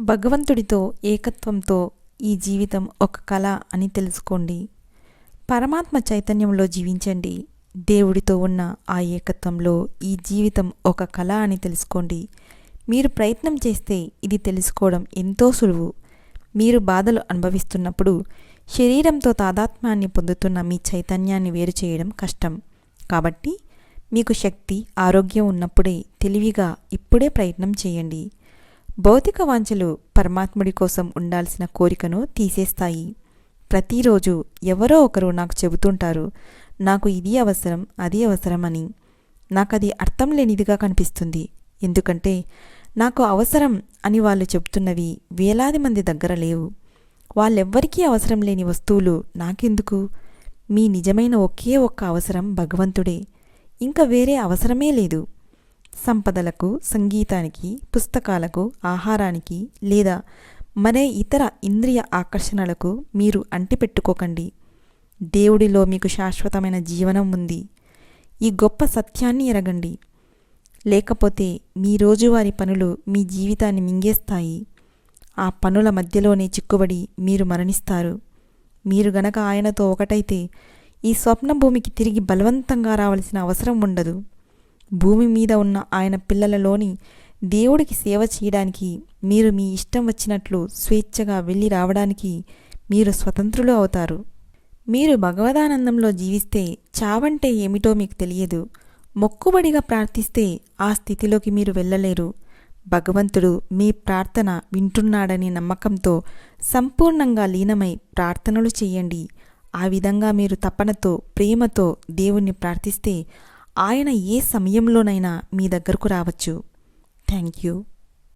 భగవంతుడితో ఏకత్వంతో ఈ జీవితం ఒక కళ అని తెలుసుకోండి. పరమాత్మ చైతన్యంలో జీవించండి. దేవుడితో ఉన్న ఆ ఏకత్వంలో ఈ జీవితం ఒక కళ అని తెలుసుకోండి. మీరు ప్రయత్నం చేస్తే ఇది తెలుసుకోవడం ఎంతో సులువు. మీరు బాధలు అనుభవిస్తున్నప్పుడు శరీరంతో తాదాత్మ్యాన్ని పొందుతున్న మీ చైతన్యాన్ని వేరు చేయడం కష్టం. కాబట్టి మీకు శక్తి ఆరోగ్యం ఉన్నప్పుడే తెలివిగా ఇప్పుడే ప్రయత్నం చేయండి. భౌతిక వాంఛలు పరమాత్ముడి కోసం ఉండాల్సిన కోరికను తీసేస్తాయి. ప్రతిరోజు ఎవరో ఒకరు నాకు చెబుతుంటారు నాకు ఇది అవసరం అది అవసరం అని నాకది అర్థం లేనిదిగా కనిపిస్తుంది. ఎందుకంటే నాకు అవసరం అని వాళ్ళు చెబుతున్నవి వేలాది మంది దగ్గర లేవు. వాళ్ళెవ్వరికీ అవసరం లేని వస్తువులు నాకెందుకు? మీ నిజమైన ఒకే ఒక్క అవసరం భగవంతుడే. ఇంకా వేరే అవసరమే లేదు. సంపదలకు సంగీతానికి పుస్తకాలకు ఆహారానికి లేదా మరే ఇతర ఇంద్రియ ఆకర్షణలకు మీరు అంటిపెట్టుకోకండి. దేవుడిలో మీకు శాశ్వతమైన జీవనం ఉంది. ఈ గొప్ప సత్యాన్ని ఎరగండి. లేకపోతే మీ రోజువారి పనులు మీ జీవితాన్ని మింగేస్తాయి. ఆ పనుల మధ్యలోనే చిక్కుబడి మీరు మరణిస్తారు. మీరు గనక ఆయనతో ఒకటైతే ఈ స్వప్న భూమికి తిరిగి బలవంతంగా రావాల్సిన అవసరం ఉండదు. భూమి మీద ఉన్న ఆయన పిల్లలలోని దేవుడికి సేవ చేయడానికి మీరు మీ ఇష్టం వచ్చినట్లు స్వేచ్ఛగా వెళ్ళి రావడానికి మీరు స్వతంత్రులు అవుతారు. మీరు భగవదానందంలో జీవిస్తే చావంటే ఏమిటో మీకు తెలియదు. మొక్కుబడిగా ప్రార్థిస్తే ఆ స్థితిలోకి మీరు వెళ్ళలేరు. భగవంతుడు మీ ప్రార్థన వింటున్నాడనే నమ్మకంతో సంపూర్ణంగా లీనమై ప్రార్థనలు చేయండి. ఆ విధంగా మీరు తపనతో ప్రేమతో దేవుణ్ణి ప్రార్థిస్తే ఆయన ఏ సమయంలోనైనా మీ దగ్గరకు రావచ్చు. Thank you.